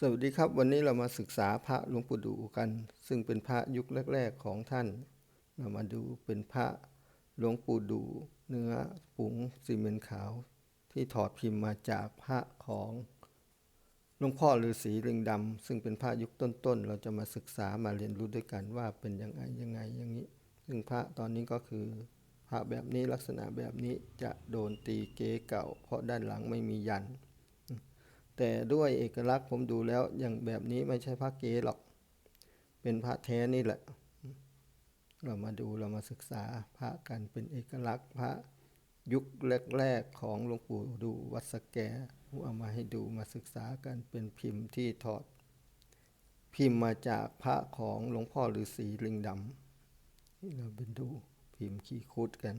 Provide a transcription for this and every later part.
สวัสดีครับ วันนี้เรามาศึกษาพระหลวงปู่ดูกัน ซึ่งเป็นพระยุคแรก ๆ ของท่าน เรามาดูเป็นพระหลวงปู่ดู เนื้อปุ๋งซีเมนต์ขาว ที่ถอดพิมพ์มาจากพระของหลวงพ่อฤาษีลิงดำซึ่งเป็นพระยุคต้นๆ เราจะมาศึกษามาเรียนรู้ด้วยกันว่าเป็นยังไงยังไงอย่างนี้ ซึ่งพระตอนนี้ก็คือพระแบบนี้ลักษณะแบบนี้จะโดนตีเก๋เก่า เพราะด้านหลังไม่มียัน แต่ด้วยเอกลักษณ์ผมดูแล้วอย่างแบบนี้ไม่ใช่พระเก๋หรอก เป็นพระแท้นี่แหละ เรามาดูเรามาศึกษาพระกันเป็นเอกลักษณ์พระยุคแรกๆของหลวงปู่ดูวัดสแกเอามาให้ดูมาศึกษากันเป็นพิมพ์ที่ถอด พิมพ์มาจากพระของหลวงพ่อฤาษีลิงดำนี่เราเป็นดูพิมพ์ขี้คุดกัน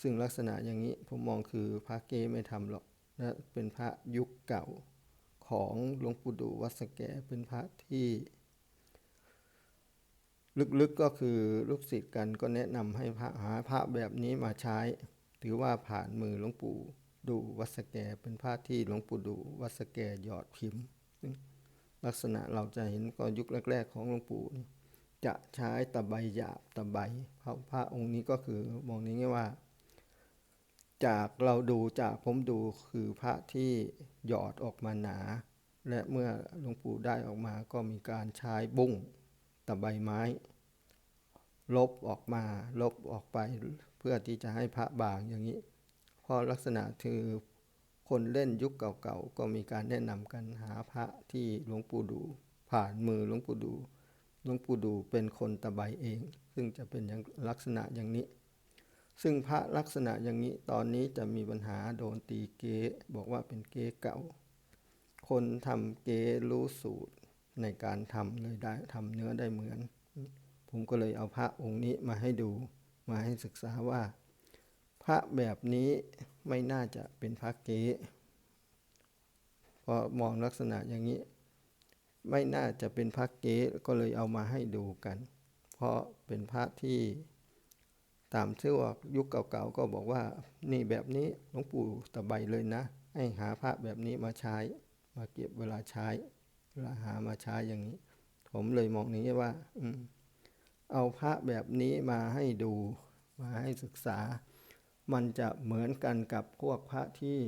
ซึ่งลักษณะอย่างนี้ผมมองคือพระเก้ไม่ทำหรอกนะเป็นพระยุคเก่า ของหลวงปู่ดูวัดสแกเป็นพระที่ ลึกๆก็คือลูกศิษย์กันก็แนะนำให้พระหาพระแบบนี้มาใช้ ถือว่าผ่านมือหลวงปู่ดูวัดสแกเป็นพระที่หลวงปู่ดูวัดสแกหยอดพิมพ์ ลักษณะเราจะเห็นก็ยุคแรก ๆ ของหลวงปู่จะใช้ตะไบหยาบตะไบพระพระองค์นี้ก็คือมองนี้ว่า จากเราดูจากผมดูคือพระที่หยอดออกมาหนา และเมื่อหลวงปู่ได้ออกมาก็มีการใช้บุ้งตะไบไม้ ลบออกมา ลบออกไปเพื่อที่จะให้พระบางอย่างนี้เพราะลักษณะคือคนเล่นยุคเก่าๆก็มีการแนะนำกันหาพระที่หลวงปู่ดู ผ่านมือหลวงปู่ดูหลวงปู่ดูเป็นคนตะไบเอง ซึ่งจะเป็นอย่างลักษณะอย่างนี้ ซึ่งพระลักษณะอย่างนี้ตอนนี้จะมีปัญหาโดนตีเก๊บอกว่าเป็นเก๊เก่า คนทำเก๊รู้สูตรในการทำเลยได้ทำเนื้อได้เหมือน ผมก็เลยเอาพระองค์นี้มาให้ดูมาให้ศึกษาว่า พระแบบนี้ไม่น่าจะเป็นพระเก๊พอมองลักษณะอย่างนี้ ไม่น่าจะเป็นพระเก๊ก็เลยเอามาให้ดูกัน เพราะเป็นพระที่ ตามที่ว่ายุคเก่าๆก็บอกว่า นี่แบบนี้หลวงปู่ตะใบเลยนะ ให้หาพระแบบนี้มาใช้ มาเก็บเวลาใช้ เวลาหามาใช้อย่างนี้ ผมเลยมองนี้ว่าอเอาพระแบบนี้มาให้ดู มาให้ศึกษา มันจะเหมือนกันกับพวกพระที่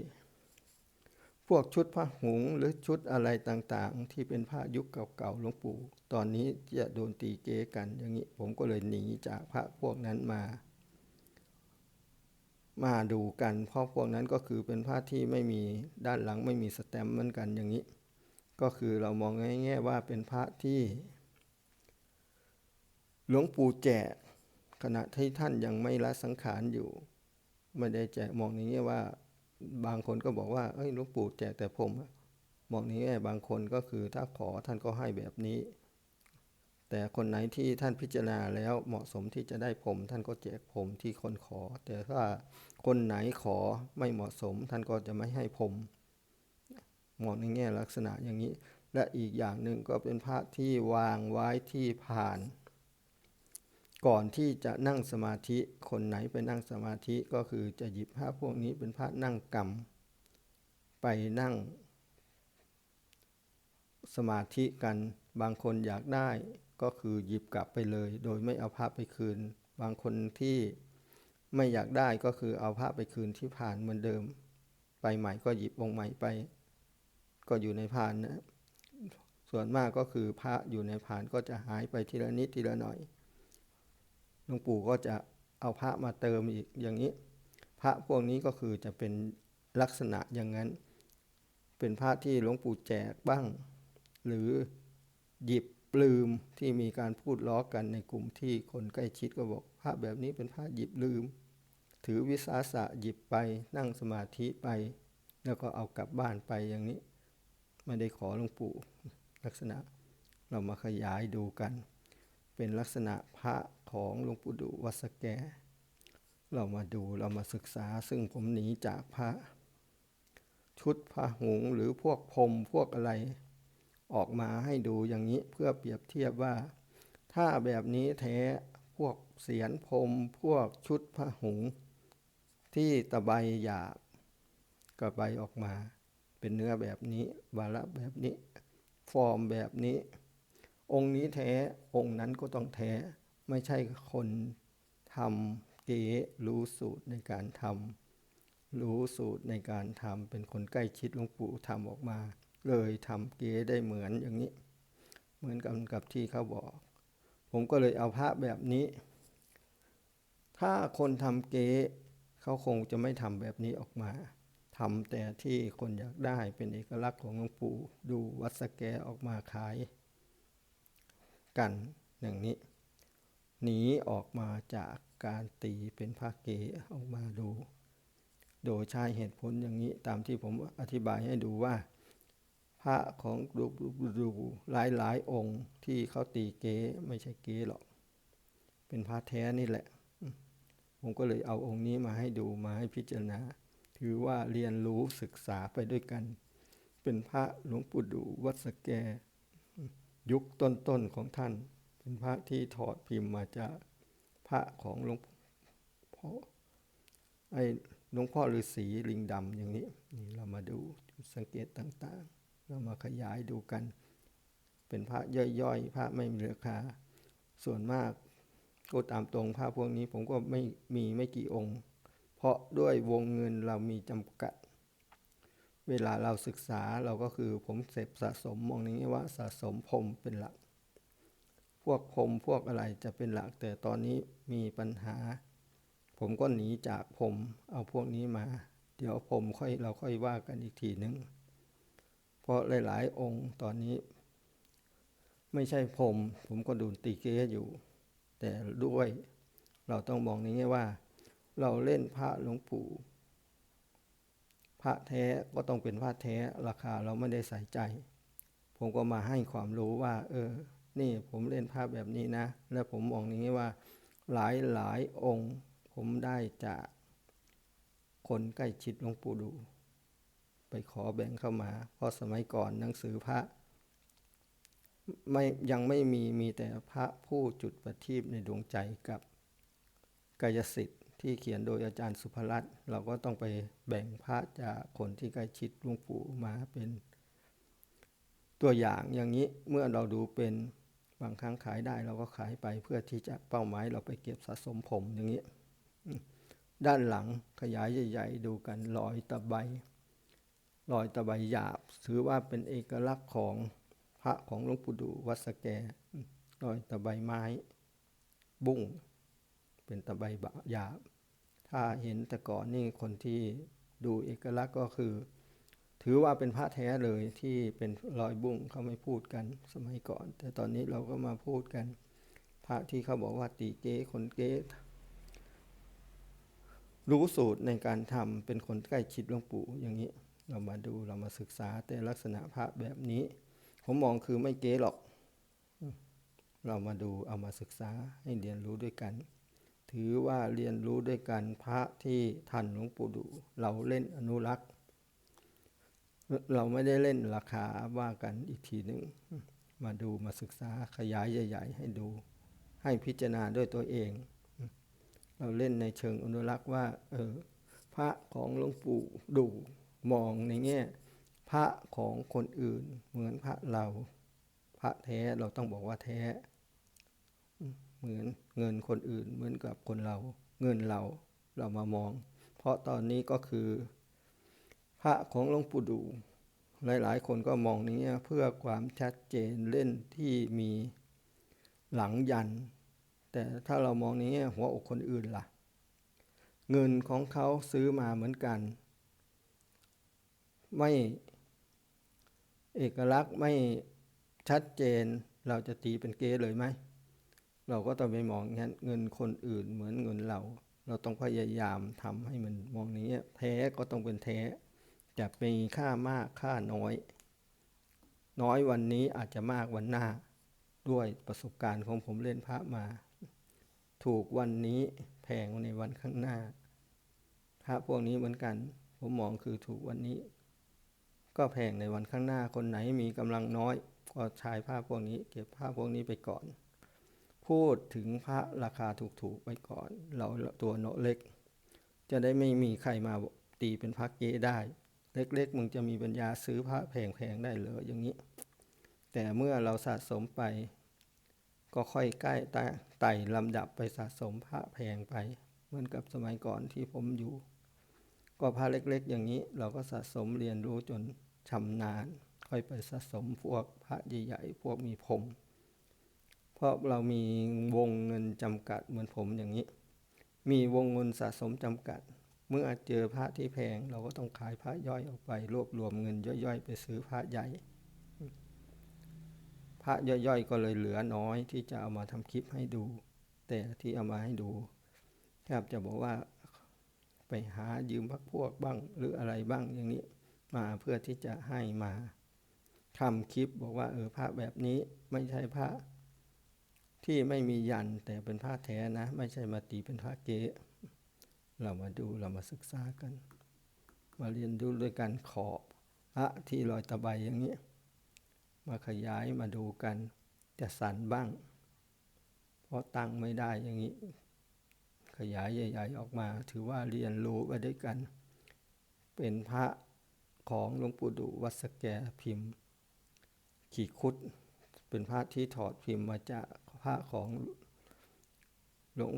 พวกชุดพระหงหรือชุดอะไรต่างๆ ที่เป็นพระยุคเก่าๆหลวงปู่ ตอนนี้จะโดนตีเกกันอย่างนี้ ผมก็เลยหนีจากพระพวกนั้นมา มาดูกันเพราะพวกนั้นก็คือเป็นพระที่ไม่มีด้านหลังไม่มีสแตมป์เหมือนกันอย่างนี้ ก็คือเรามองง่ายๆว่าเป็นพระที่ หลวงปู่แจกขณะที่ท่านยังไม่ละสังขารอยู่ ไม่ได้แจกมองอย่างนี้ว่า บางคนก็บอกว่าเอ้ยหลวงปู่แจกแต่ผมมองนี้ไงบางคนก็คือถ้าขอท่านก็ให้แบบนี้ แต่คนไหนที่ท่านพิจารณาแล้วเหมาะสมที่จะได้ผม ท่านก็แจกผมที่คนขอ แต่ถ้าคนไหนขอไม่เหมาะสม ท่านก็จะไม่ให้ผมมองในแง่ลักษณะอย่างนี้ และอีกอย่างหนึ่งก็เป็นพระที่วางไว้ที่ผ่าน ก่อนที่จะนั่งสมาธิคนไหนไปนั่งสมาธิก็คือจะหยิบพระพวกนี้เป็นพระนั่งกรรม ไปนั่งสมาธิกันบางคนอยากได้ ก็คือหยิบกลับไปเลย โดยไม่เอาพระไปคืน บางคนที่ไม่อยากได้ก็คือเอาพระไปคืนที่ผ่านเหมือนเดิม ไปใหม่ก็หยิบองค์ใหม่ไป ก็อยู่ในผ่านนะส่วนมากก็คือพระอยู่ในผ่านก็จะหายไปทีละนิดทีละหน่อยหลวงปู่ก็จะเอาพระมาเติมอีกอย่างนี้ พระพวกนี้ก็คือจะเป็นลักษณะอย่างนั้น เป็นพระที่หลวงปู่แจกบ้าง หรือหยิบ ปลืมที่มีการพูดล้อกันในกลุ่มที่คนใกล้ชิดก็บอกพระแบบนี้เป็นพระหยิบลืม ถือวิสาสะหยิบไปนั่งสมาธิไป แล้วก็เอากลับบ้านไปอย่างนี้ ไม่ได้ขอหลวงปู่ลักษณะเรามาขยายดูกัน เป็นลักษณะพระของหลวงปู่ดูวัสแก เรามาดูเรามาศึกษาซึ่งผมหนีจากพระ ชุดพระหงหรือพวกพรมพวกอะไร ออกมาให้ดูอย่างนี้เพื่อเปรียบเทียบว่า ถ้าแบบนี้แท้พวกเสียนพรมพวกชุดพระหุง ที่ตะไบหยาบกระใบออกมา เป็นเนื้อแบบนี้วาระแบบนี้ ฟอร์มแบบนี้ องค์นี้แท้องค์นั้นก็ต้องแท้ไม่ใช่คนทำเก๋รู้สูตรในการทำรู้สูตรในการทำเป็นคนใกล้ชิดหลวงปู่ทำออกมา เลยทำเก๋ได้เหมือนอย่างนี้ เหมือนกันกับที่เขาบอก ผมก็เลยเอาพระแบบนี้ ถ้าคนทำเก๋เขาคงจะไม่ทำแบบนี้ออกมาทำแต่ที่คนอยากได้เป็นเอกลักษณ์ของหลวงปู่ดูวัดสแกออกมาขาย กันอย่างนี้ หนีออกมาจากการตีเป็นพระเกออกมาดู โดยใช้เหตุผลอย่างนี้ตามที่ผมอธิบายให้ดูว่า พระของดูดูหลายหลายองค์ที่เขาตีเก๋ไม่ใช่เก๋หรอก เป็นพระแท้นี่แหละ ผมก็เลยเอาองค์นี้มาให้ดูมาให้พิจารณา ถือว่าเรียนรู้ศึกษาไปด้วยกัน เป็นพระหลวงปู่ดูวัดสแก ยุคต้นๆของท่าน เป็นพระที่ถอดพิมพ์มาจากพระของหลวงพ่อไอ้หลวงพ่อฤาษีลิงดำอย่างนี้ นี่เรามาดูสังเกตต่างๆ เรามาขยายดูกัน เป็นพระย่อยๆ พระไม่มีราคา ส่วนมากก็ตามตรงพระพวกนี้ผมก็ไม่มีไม่กี่องค์ เพราะด้วยวงเงินเรามีจำกัด เวลาเราศึกษาเราก็คือผมเสพสะสมมองอย่างนี้ว่าสะสมพรมเป็นหลัก พวกพรมพวกอะไรจะเป็นหลัก แต่ตอนนี้มีปัญหา ผมก็หนีจากพรมเอาพวกนี้มา เดี๋ยวพรมค่อยเราค่อยว่ากันอีกทีนึง เพราะหลาย ๆ องค์ตอนนี้ ไม่ใช่พรมผมก็ดูตีเก้อยู่ แต่ด้วยเราต้องมองในแง่ว่า เราเล่นพระหลวงปู่ พระแท้ก็ต้องเป็นพระแท้ราคาเราไม่ได้ใส่ใจ ผมก็มาให้ความรู้ว่า เออ นี่ผมเล่นภาพแบบนี้นะ และผมมองอย่างนี้ว่า หลายหลายองค์ ผมได้จากคนใกล้ชิดหลวงปู่ดู ไปขอแบ่งเข้ามา เพราะสมัยก่อนหนังสือพระไม่ยังไม่มีมีแต่พระผู้จุดประทีปในดวงใจกับกายสิทธิ์ที่เขียนโดยอาจารย์สุภรัตน์เราก็ต้องไปแบ่งพระจากคนที่ใกล้ชิดหลวงปู่มาเป็นตัวอย่างอย่างนี้เมื่อเราดูเป็นบางครั้งขายได้เราก็ขายไปเพื่อที่จะเป้าหมายเราไปเก็บสะสมผมอย่างนี้ ด้านหลังขยายใหญ่ ๆ ดูกันรอยตะไบ รอยตะไบหยาบ ถือว่าเป็นเอกลักษณ์ของพระของหลวงปู่ดูวัดสแกรอยตะไบไม้ บุ้ง เป็นตะไบหยาบ ถ้าเห็นแต่ก่อนนี่คนที่ดูเอกลักษณ์ก็คือ ถือว่าเป็นพระแท้เลยที่เป็นรอยบุ้งเขาไม่พูดกันสมัยก่อน แต่ตอนนี้เราก็มาพูดกัน พระที่เขาบอกว่าตีเก้คนเก้รู้สูตรในการทำเป็นคนใกล้ชิดหลวงปู่อย่างนี้ เรามาดูเรามาศึกษาแต่ลักษณะพระแบบนี้ ผมมองคือไม่เก้หรอก เรามาดูเอามาศึกษาให้เรียนรู้ด้วยกัน ถือว่าเรียนรู้ด้วยกันพระที่ท่านหลวงปู่ดูเราเล่นอนุรักษ์ เราไม่ได้เล่นราคาว่ากันอีกทีหนึ่งมาดูมาศึกษาขยายใหญ่ ๆ ให้ดูให้พิจารณาด้วยตัวเอง เราเล่นในเชิงอนุรักษ์ว่าเออพระของหลวงปู่ดู มองในแง่พระของคนอื่นเหมือนพระเรา พระแท้เราต้องบอกว่าแท้ เหมือนเงินคนอื่นเหมือนกับคนเรา เงินเราเรามามอง เพราะตอนนี้ก็คือ พระของหลวงปู่ดูหลายๆ คนก็มองในี้เพื่อความชัดเจนเล่นที่มีหลังยัน แต่ถ้าเรามองในี้หัวอกคนอื่นล่ะ เงินของเขาซื้อมาเหมือนกัน ไม่เอกลักษณ์ไม่ชัดเจนเราจะตีเป็นเกเลยไหม เราก็ต้องไปมองงั้นเงินคนอื่นเหมือนเงินเรา เราต้องพยายามทำให้มันมองนี้แท้ก็ต้องเป็นแท้จะมีค่ามากค่าน้อย น้อยวันนี้อาจจะมากวันหน้า ด้วยประสบการณ์ของผมเล่นพระมา ถูกวันนี้แพงในวันข้างหน้าพระพวกนี้เหมือนกัน ผมมองคือถูกวันนี้ ก็แพงในวันข้างหน้าคนไหนมีกำลังน้อย ก็ใช้ผ้าพวกนี้ เก็บผ้าพวกนี้ไปก่อน พูดถึงพระราคาถูกๆไปก่อน เราตัวโนเล็ก จะได้ไม่มีใครมาตีเป็นพระเกได้ เล็กๆมึงจะมีปัญญาซื้อพระแพงๆได้เหรออย่างนี้ แต่เมื่อเราสะสมไป ก็ค่อยใกล้ไต่ไต่ลำดับไปสะสมพระแพงไป เหมือนกับสมัยก่อนที่ผมอยู่ ก็พระเล็กๆ อย่างนี้เราก็สะสมเรียนรู้จนชำนาญ ค่อยไปสะสมพวกพระใหญ่ๆพวกมีผม เพราะเรามีวงเงินจำกัดเหมือนผมอย่างนี้ มีวงเงินสะสมจำกัด เมื่อเจอพระที่แพง เราก็ต้องขายพระย่อยออกไป รวบรวมเงินย่อยๆ ไปซื้อพระใหญ่ พระย่อยๆ ก็เลยเหลือน้อยที่จะเอามาทำคลิปให้ดู แต่ที่เอามาให้ดูแทบจะบอกว่า ไปหายืมพักพวกบ้างหรืออะไรบ้างอย่างนี้มาเพื่อที่จะให้มาทำคลิปบอกว่าเออพระแบบนี้ไม่ใช่พระที่ไม่มียันแต่เป็นผ้าแท้นะ ไม่ใช่มาตีเป็นผ้าเก๊เรามาดูเรามาศึกษากัน มาเรียนรู้ด้วยกันขอบพระที่ลอยตะไบอย่างนี้ มาขยายมาดูกันจะสั่นบ้าง เพราะตั้งไม่ได้อย่างนี้ ขยายใหญ่ ๆ ออกมา ถือว่าเรียนรู้ไปด้วยกัน เป็นพระของหลวงปู่ดุวัดสแกพิมพ์ ขีคุด เป็นพระที่ถอดพิมพ์มาจากพระของหลวง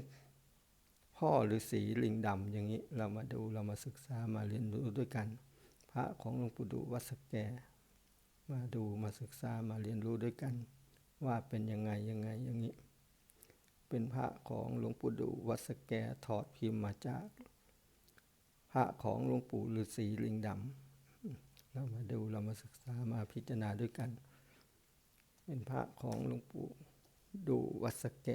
พ่อฤาษีลิงดำอย่างนี้เรามาดูเรามาศึกษามาเรียนรู้ด้วยกัน พระของหลวงปู่ดุวัดสแก มาดูมาศึกษามาเรียนรู้ด้วยกัน ว่าเป็นยังไงยังไงอย่างนี้ เป็นพระของหลวงปู่ดูวัดสแกถอดพิมพ์มาจาก พระของหลวงปู่ฤาษีลิงดำเรามาดูเรามาศึกษามาพิจารณาด้วยกัน เป็นพระของหลวงปู่ดูวัดสแก